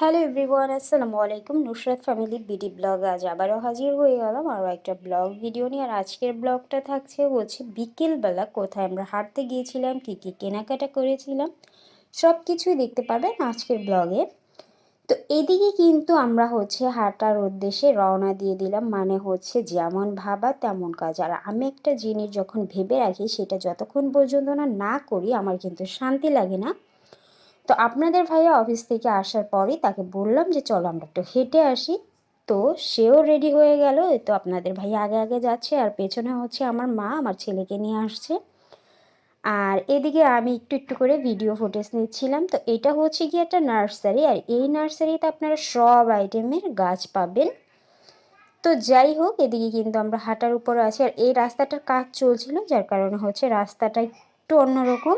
Hello everyone আসসালামু আলাইকুম Nusrat family BD blog আজ আবারও হাজির হয়ে গেলাম। আরও একটা ব্লগ ভিডিও নিয়ে। আর আজকের ব্লগটা থাকছে হচ্ছে বিকেলবেলা কোথায় আমরা হাঁটতে গিয়েছিলাম, কী কী কেনাকাটা করেছিলাম সব কিছুই দেখতে পাবেন আজকের ব্লগে তো এদিকে কিন্তু আমরা হচ্ছে হাঁটার উদ্দেশ্যে রওনা দিয়ে দিলাম মানে হচ্ছে যেমন ভাবা তেমন কাজ। আর আমি একটা জিনিস যখন ভেবে রাখি, সেটা যতক্ষণ পর্যন্ত না না করি, আমার কিন্তু শান্তি লাগে না। তো আপনাদের ভাইয়া অফিস থেকে আসার পরই তাকে বললাম যে, চলো আমরা একটু হেঁটে আসি। তো সেও রেডি হয়ে গেল। তো আপনাদের ভাইয়া আগে আগে যাচ্ছে আর পেছনে হচ্ছে আমার মা, আমার ছেলেকে নিয়ে আসছে। আর এদিকে আমি একটু একটু করে ভিডিও ফুটেজ নিচ্ছিলাম। তো এটা হচ্ছে কি একটা নার্সারি আর এই নার্সারিতে আপনারা সব আইটেমের গাছ পাবেন। তো যাই হোক, এদিকে কিন্তু আমরা হাঁটার উপরে আছি। আর এই রাস্তাটার কাজ চলছিল, যার কারণে হচ্ছে রাস্তাটা একটু অন্যরকম।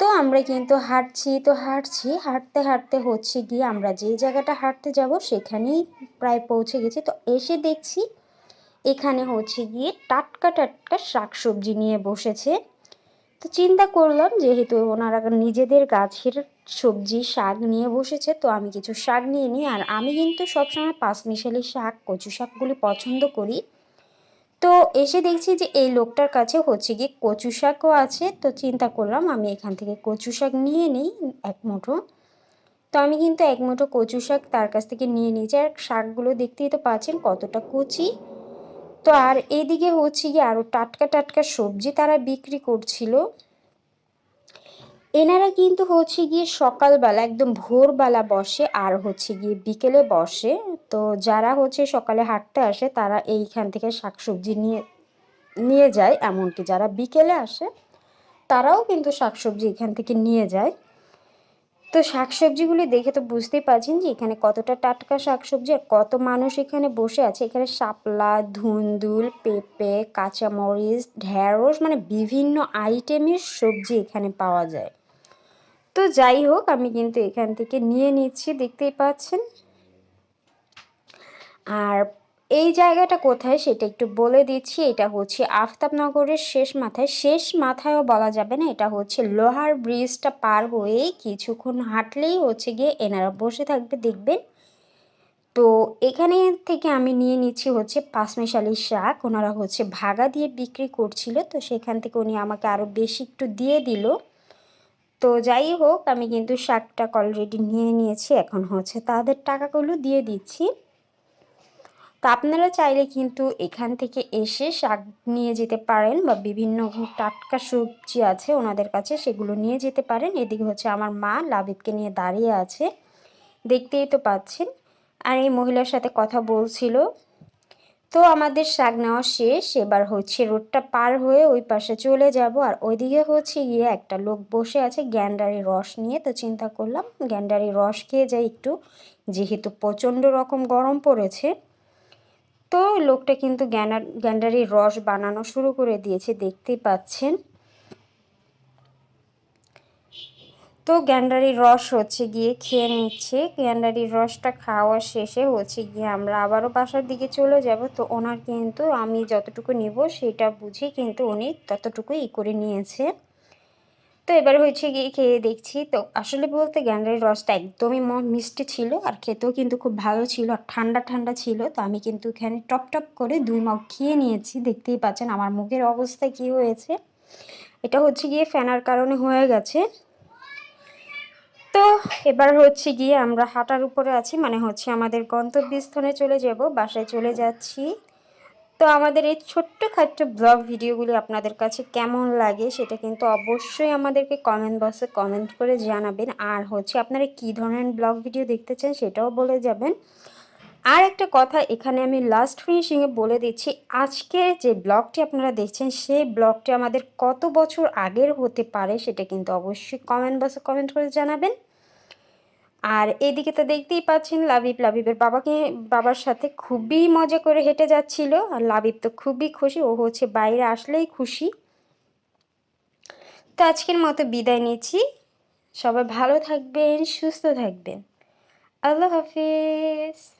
তো আমরা কিন্তু হাঁটছি, তো হাঁটছি, হাঁটতে হাঁটতে হচ্ছে গিয়ে আমরা যে জায়গাটা হাঁটতে যাব সেখানেই প্রায় পৌঁছে গেছি। তো এসে দেখছি এখানে হচ্ছে গিয়ে টাটকা টাটকা শাকসবজি নিয়ে বসেছে। তো চিন্তা করলাম যেহেতু ওনারা নিজেদের গাছের সবজি, শাক নিয়ে বসেছে, তো আমি কিছু শাক নিয়ে নিই। আর আমি কিন্তু সবসময় পাঁচমিশালি শাক, কচু শাকগুলি পছন্দ করি। তো এসে দেখছি যে এই লোকটার কাছে হচ্ছে গিয়ে কচু শাকও আছে। তো চিন্তা করলাম আমি এখান থেকে কচু শাক নিয়ে নিই, এক মুঠো। তো আমি কিন্তু এক মুঠো কচু শাক তার কাছ থেকে নিয়ে নিয়েছি। আর শাকগুলো দেখতেই তো পাচ্ছেন কতটা কচি। তো আর এদিকে হচ্ছে গিয়ে আরও টাটকা টাটকা সবজি তারা বিক্রি করছিল। এনারা কিন্তু হচ্ছে গিয়ে সকালবেলা একদম ভোরবেলা বসে আর হচ্ছে গিয়ে বিকেলে বসে। তো যারা হচ্ছে সকালে হাঁটতে আসে, তারা এইখান থেকে শাকসবজি নিয়ে নিয়ে যায়। এমনকি যারা বিকেলে আসে, তারাও কিন্তু শাকসবজি এখান থেকে নিয়ে যায়। তো শাকসবজিগুলি দেখে তো বুঝতেই পারছেন যে এখানে কতটা টাটকা শাকসবজি আর কত মানুষ এখানে বসে আছে। এখানে শাপলা, ধুন্দুল, পেঁপে, কাঁচামরিচ ঢ্যাঁড়স মানে বিভিন্ন আইটেমের সবজি এখানে পাওয়া যায়। তো যাই হোক, আমি কিন্তু এখান থেকে নিয়ে নিচ্ছি, দেখতেই পাচ্ছেন। আর এই জায়গাটা কোথায় সেটা একটু বলে দিচ্ছি, এটা হচ্ছে আফতাবনগরের শেষ মাথায়। শেষ মাথায়ও বলা যাবে না, এটা হচ্ছে লোহার ব্রিজটা পার হয়ে কিছুক্ষণ হাঁটলেই হচ্ছে গিয়ে এনারা বসে থাকবে, দেখবেন। তো এখানে থেকে আমি নিয়ে নিচ্ছি হচ্ছে পাঁচমিশালি শাক, ওনারা হচ্ছে ভাগা দিয়ে বিক্রি করছিল, তো সেখান থেকে উনি আমাকে আরও বেশি একটু দিয়ে দিল। তো যাই হোক, আমি কিন্তু শাকটা অলরেডি নিয়ে নিয়েছি, এখন হচ্ছে তাদের টাকাগুলো দিয়ে দিচ্ছি। তো আপনারা চাইলে কিন্তু এখান থেকে এসে শাক নিয়ে যেতে পারেন বা বিভিন্ন টাটকা সবজি আছে ওনাদের কাছে, সেগুলো নিয়ে যেতে পারেন। এদিকে হচ্ছে আমার মা লাবিবকে নিয়ে দাঁড়িয়ে আছে, দেখতেই তো পাচ্ছেন। আর এই মহিলার সাথে কথা বলছিল। তো আমাদের শাক নেওয়া শেষ। এবার হচ্ছে রোডটা পার হয়ে ওই পাশে চলে যাব। আর ওইদিকে হচ্ছে গিয়ে একটা লোক বসে আছে গ্যান্ডারি রস নিয়ে। তো চিন্তা করলাম, গ্যান্ডারি রস খেয়ে যাই একটু। যেহেতু প্রচণ্ড রকম গরম পড়েছে। তো লোকটা কিন্তু গ্যান্ডার গ্যান্ডারির রস বানানো শুরু করে দিয়েছে, দেখতেই পাচ্ছেন। তো গ্যান্ডারির রস হচ্ছে গিয়ে খেয়ে নিচ্ছে। গ্যান্ডারির রসটা খাওয়া শেষে হচ্ছে গিয়ে আমরা আবারও বাসার দিকে চলে যাব। তো ওনার কিন্তু আমি যতটুকু নিব সেটা বুঝে কিন্তু উনি ততটুকুই ই করে নিয়েছে। তো এবার হয়েছে গিয়ে খেয়ে দেখছি। তো আসলে বলতে গ্যান্ডারির রসটা একদমই মিষ্টি ছিল আর খেতেও কিন্তু খুব ভালো ছিল আর ঠান্ডা ঠান্ডা ছিল। তো আমি কিন্তু এখানে টপ টপ করে দুই মগ খেয়ে নিয়েছি। দেখতেই পাচ্ছেন আমার মুখের অবস্থা কি হয়েছে। এটা হচ্ছে গিয়ে ফ্যানার কারণে হয়ে গেছে। এবার হচ্ছে গিয়ে আমরা হাঁটার উপরে আছি মানে হচ্ছে আমাদের গন্তব্যস্থানে চলে যাব, বাসায় চলে যাচ্ছি। তো আমাদের এই ছোট্ট খাট্ট ব্লগ ভিডিওগুলি আপনাদের কাছে কেমন লাগে সেটা কিন্তু অবশ্যই আমাদেরকে কমেন্ট বক্সে কমেন্ট করে জানাবেন। আর হচ্ছে আপনারা কী ধরনের ব্লগ ভিডিও দেখতে চান সেটাও বলে যাবেন। আর একটা কথা এখানে আমি লাস্ট ফিনিশিংয়ে বলে দিচ্ছি, আজকে যে ব্লগটি আপনারা দেখছেন সেই ব্লগটি আমাদের কত বছর আগের হতে পারে সেটা কিন্তু অবশ্যই কমেন্ট বক্সে কমেন্ট করে জানাবেন। আর এদিকে তো দেখতেই পাচ্ছেন লাবিব, লাবিবের বাবাকে, বাবার সাথে খুবই মজা করে হেঁটে যাচ্ছিল। আর লাভিব তো খুবই খুশি, ও হচ্ছে বাইরে আসলেই খুশি। তো আজকের মতো বিদায় নিচ্ছি। সবাই ভালো থাকবেন, সুস্থ থাকবেন। আল্লাহ হাফিজ।